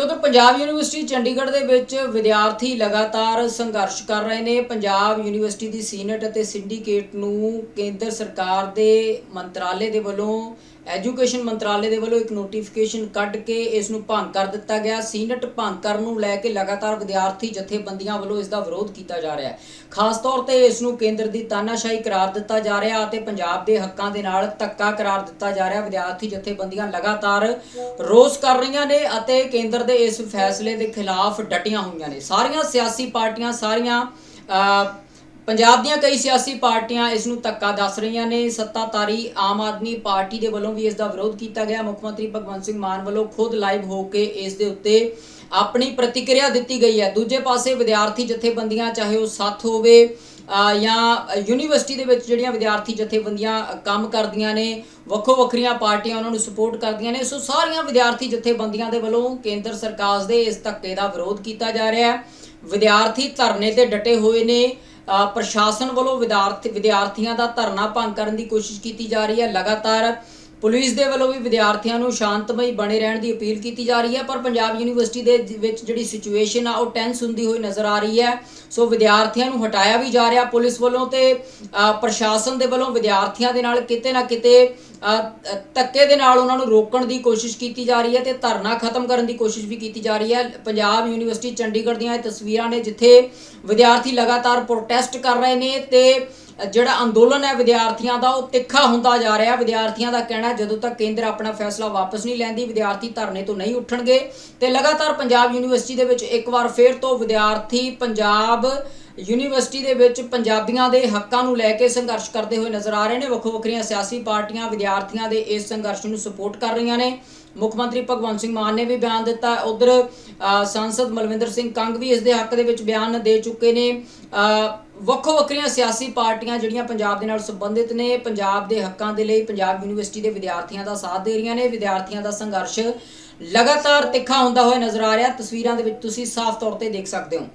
ਤੇ ਉਧਰ ਪੰਜਾਬ ਯੂਨੀਵਰਸਿਟੀ ਚੰਡੀਗੜ੍ਹ ਦੇ ਵਿੱਚ ਵਿਦਿਆਰਥੀ ਲਗਾਤਾਰ ਸੰਘਰਸ਼ ਕਰ ਰਹੇ ਨੇ। ਪੰਜਾਬ ਯੂਨੀਵਰਸਿਟੀ ਦੀ ਸੀਨੇਟ ਅਤੇ ਸਿੰਡੀਕੇਟ ਨੂੰ ਕੇਂਦਰ ਸਰਕਾਰ ਦੇ ਮੰਤਰਾਲੇ ਦੇ ਵੱਲੋਂ, ਐਜੂਕੇਸ਼ਨ ਮੰਤਰਾਲੇ ਦੇ ਵੱਲੋਂ ਇੱਕ ਨੋਟੀਫਿਕੇਸ਼ਨ ਕੱਢ ਕੇ ਇਸ ਨੂੰ ਭੰਗ ਕਰ ਦਿੱਤਾ ਗਿਆ। ਸੀਨੇਟ ਭੰਗ ਕਰਨ ਨੂੰ ਲੈ ਕੇ ਲਗਾਤਾਰ ਵਿਦਿਆਰਥੀ ਜਥੇਬੰਦੀਆਂ ਵੱਲੋਂ ਇਸ ਦਾ ਵਿਰੋਧ ਕੀਤਾ ਜਾ ਰਿਹਾ ਹੈ। ਖਾਸ ਤੌਰ ਤੇ ਇਸ ਨੂੰ ਕੇਂਦਰ ਦੀ ਤਾਨਾਸ਼ਾਹੀ ਕਰਾਰ ਦਿੱਤਾ ਜਾ ਰਿਹਾ ਅਤੇ ਪੰਜਾਬ ਦੇ ਹੱਕਾਂ ਦੇ ਨਾਲ ਧੱਕਾ ਕਰਾਰ ਦਿੱਤਾ ਜਾ ਰਿਹਾ। ਵਿਦਿਆਰਥੀ ਜਥੇਬੰਦੀਆਂ ਲਗਾਤਾਰ ਰੋਸ ਕਰ ਰਹੀਆਂ ਨੇ ਅਤੇ ਕੇਂਦਰ ਦੇ ਇਸ ਫੈਸਲੇ ਦੇ ਖਿਲਾਫ ਡਟੀਆਂ ਹੋਈਆਂ ਨੇ। ਸਾਰੀਆਂ ਸਿਆਸੀ ਪਾਰਟੀਆਂ, ਸਾਰੀਆਂ ਪੰਜਾਬ ਦੀਆਂ ਕਈ ਸਿਆਸੀ ਪਾਰਟੀਆਂ ਇਸ ਨੂੰ ਧੱਕਾ ਦੱਸ ਰਹੀਆਂ ਨੇ। ਸੱਤਾਧਾਰੀ ਆਮ ਆਦਮੀ ਪਾਰਟੀ ਦੇ ਵੱਲੋਂ ਵੀ ਇਸ ਦਾ ਵਿਰੋਧ ਕੀਤਾ ਗਿਆ। ਮੁੱਖ ਮੰਤਰੀ ਭਗਵੰਤ ਸਿੰਘ ਮਾਨ ਵੱਲੋਂ ਖੁਦ ਲਾਈਵ ਹੋ ਕੇ ਇਸ ਦੇ ਉੱਤੇ ਆਪਣੀ ਪ੍ਰਤੀਕਿਰਿਆ ਦਿੱਤੀ ਗਈ ਹੈ। ਦੂਜੇ ਪਾਸੇ ਵਿਦਿਆਰਥੀ ਜਥੇਬੰਦੀਆਂ, ਚਾਹੇ ਉਹ ਸੱਤ ਹੋਵੇ ਜਾਂ ਯੂਨੀਵਰਸਿਟੀ ਦੇ ਵਿੱਚ ਜਿਹੜੀਆਂ ਵਿਦਿਆਰਥੀ ਜਥੇਬੰਦੀਆਂ ਕੰਮ ਕਰਦੀਆਂ ਨੇ, ਵੱਖੋ ਵੱਖਰੀਆਂ ਪਾਰਟੀਆਂ ਉਹਨਾਂ ਨੂੰ ਸਪੋਰਟ ਕਰਦੀਆਂ ਨੇ, ਸੋ ਸਾਰੀਆਂ ਵਿਦਿਆਰਥੀ ਜਥੇਬੰਦੀਆਂ ਦੇ ਵੱਲੋਂ ਕੇਂਦਰ ਸਰਕਾਰ ਦੇ ਇਸ ਧੱਕੇ ਦਾ ਵਿਰੋਧ ਕੀਤਾ ਜਾ ਰਿਹਾ ਹੈ। ਵਿਦਿਆਰਥੀ ਧਰਨੇ ਤੇ ਡਟੇ ਹੋਏ ਨੇ ਪ੍ਰਸ਼ਾਸਨ ਵੱਲੋਂ ਵਿਦਿਆਰਥੀ, ਵਿਦਿਆਰਥੀਆਂ ਦਾ ਧਰਨਾ ਭੰਗ ਕਰਨ ਦੀ ਕੋਸ਼ਿਸ਼ ਕੀਤੀ ਜਾ ਰਹੀ ਹੈ। ਲਗਾਤਾਰ ਪੁਲਿਸ ਦੇ ਵੱਲੋਂ ਵੀ ਵਿਦਿਆਰਥੀਆਂ ਨੂੰ ਸ਼ਾਂਤਮਈ ਬਣੇ ਰਹਿਣ ਦੀ ਅਪੀਲ ਕੀਤੀ ਜਾ ਰਹੀ ਹੈ ਪਰ ਪੰਜਾਬ ਯੂਨੀਵਰਸਿਟੀ ਦੇ ਵਿੱਚ ਜਿਹੜੀ ਸਿਚੁਏਸ਼ਨ ਆ ਉਹ ਟੈਂਸ ਹੁੰਦੀ ਹੋਈ ਨਜ਼ਰ ਆ ਰਹੀ ਹੈ। ਸੋ ਵਿਦਿਆਰਥੀਆਂ ਨੂੰ ਹਟਾਇਆ ਵੀ ਜਾ ਰਿਹਾ ਪੁਲਿਸ ਵੱਲੋਂ ਤੇ ਪ੍ਰਸ਼ਾਸਨ ਦੇ ਵੱਲੋਂ ਵਿਦਿਆਰਥੀਆਂ ਦੇ ਨਾਲ ਕਿਤੇ ਨਾ ਕਿਤੇ ਅ, ਧੱਕੇ ਦੇ ਨਾਲ ਉਹਨਾਂ ਨੂੰ ਰੋਕਣ ਦੀ ਕੋਸ਼ਿਸ਼ ਕੀਤੀ ਜਾ ਰਹੀ ਹੈ ਤੇ ਧਰਨਾ ਖਤਮ ਕਰਨ ਦੀ ਕੋਸ਼ਿਸ਼ ਵੀ ਕੀਤੀ ਜਾ ਰਹੀ ਹੈ। ਪੰਜਾਬ ਯੂਨੀਵਰਸਿਟੀ ਚੰਡੀਗੜ੍ਹ ਦੀਆਂ ਇਹ ਤਸਵੀਰਾਂ ਨੇ ਜਿੱਥੇ ਵਿਦਿਆਰਥੀ ਲਗਾਤਾਰ ਪ੍ਰੋਟੈਸਟ ਕਰ ਰਹੇ ਨੇ ਤੇ ਜਿਹੜਾ ਅੰਦੋਲਨ ਹੈ ਵਿਦਿਆਰਥੀਆਂ ਦਾ, ਉਹ ਤਿੱਖਾ ਹੁੰਦਾ ਜਾ ਰਿਹਾ। ਵਿਦਿਆਰਥੀਆਂ ਦਾ ਕਹਿਣਾ ਜਦੋਂ ਤੱਕ ਕੇਂਦਰ ਆਪਣਾ ਫੈਸਲਾ ਵਾਪਸ ਨਹੀਂ ਲੈਂਦੀ, ਵਿਦਿਆਰਥੀ ਧਰਨੇ ਤੋਂ ਨਹੀਂ ਉੱਠਣਗੇ। ਤੇ ਲਗਾਤਾਰ ਪੰਜਾਬ ਯੂਨੀਵਰਸਿਟੀ ਦੇ ਵਿੱਚ ਇੱਕ ਵਾਰ ਫੇਰ ਤੋਂ ਵਿਦਿਆਰਥੀ ਪੰਜਾਬ ਯੂਨੀਵਰਸਿਟੀ ਦੇ ਵਿੱਚ ਪੰਜਾਬੀਆਂ ਦੇ ਹੱਕਾਂ ਨੂੰ ਲੈ ਕੇ ਸੰਘਰਸ਼ ਕਰਦੇ ਹੋਏ ਨਜ਼ਰ ਆ ਰਹੇ ਨੇ। ਵੱਖੋ ਵੱਖਰੀਆਂ ਸਿਆਸੀ ਪਾਰਟੀਆਂ ਵਿਦਿਆਰਥੀਆਂ ਦੇ ਇਸ ਸੰਘਰਸ਼ ਨੂੰ ਸਪੋਰਟ ਕਰ ਰਹੀਆਂ ਨੇ। ਮੁੱਖ ਮੰਤਰੀ ਭਗਵੰਤ ਸਿੰਘ ਮਾਨ ਨੇ ਵੀ ਬਿਆਨ ਦਿੱਤਾ। ਉਧਰ ਸੰਸਦ ਮਲਵਿੰਦਰ ਸਿੰਘ ਕੰਗ ਵੀ ਇਸ ਦੇ ਹੱਕ ਦੇ ਵਿੱਚ ਬਿਆਨ ਦੇ ਚੁੱਕੇ ਨੇ। ਵੱਖੋ ਵੱਖਰੀਆਂ ਸਿਆਸੀ ਪਾਰਟੀਆਂ ਜਿਹੜੀਆਂ ਪੰਜਾਬ ਦੇ ਨਾਲ ਸੰਬੰਧਿਤ ਨੇ, ਪੰਜਾਬ ਦੇ ਹੱਕਾਂ ਦੇ ਲਈ ਪੰਜਾਬ ਯੂਨੀਵਰਸਿਟੀ ਦੇ ਵਿਦਿਆਰਥੀਆਂ ਦਾ ਸਾਥ ਦੇ ਰਹੀਆਂ ਨੇ, ਵਿਦਿਆਰਥੀਆਂ ਦਾ ਸੰਘਰਸ਼ ਲਗਾਤਾਰ ਤਿੱਖਾ ਹੁੰਦਾ ਹੋਇਆ ਨਜ਼ਰ ਆ ਰਿਹਾ। ਤਸਵੀਰਾਂ ਦੇ ਵਿੱਚ ਤੁਸੀਂ ਸਾਫ਼ ਤੌਰ ਤੇ ਦੇਖ ਸਕਦੇ ਹੋ।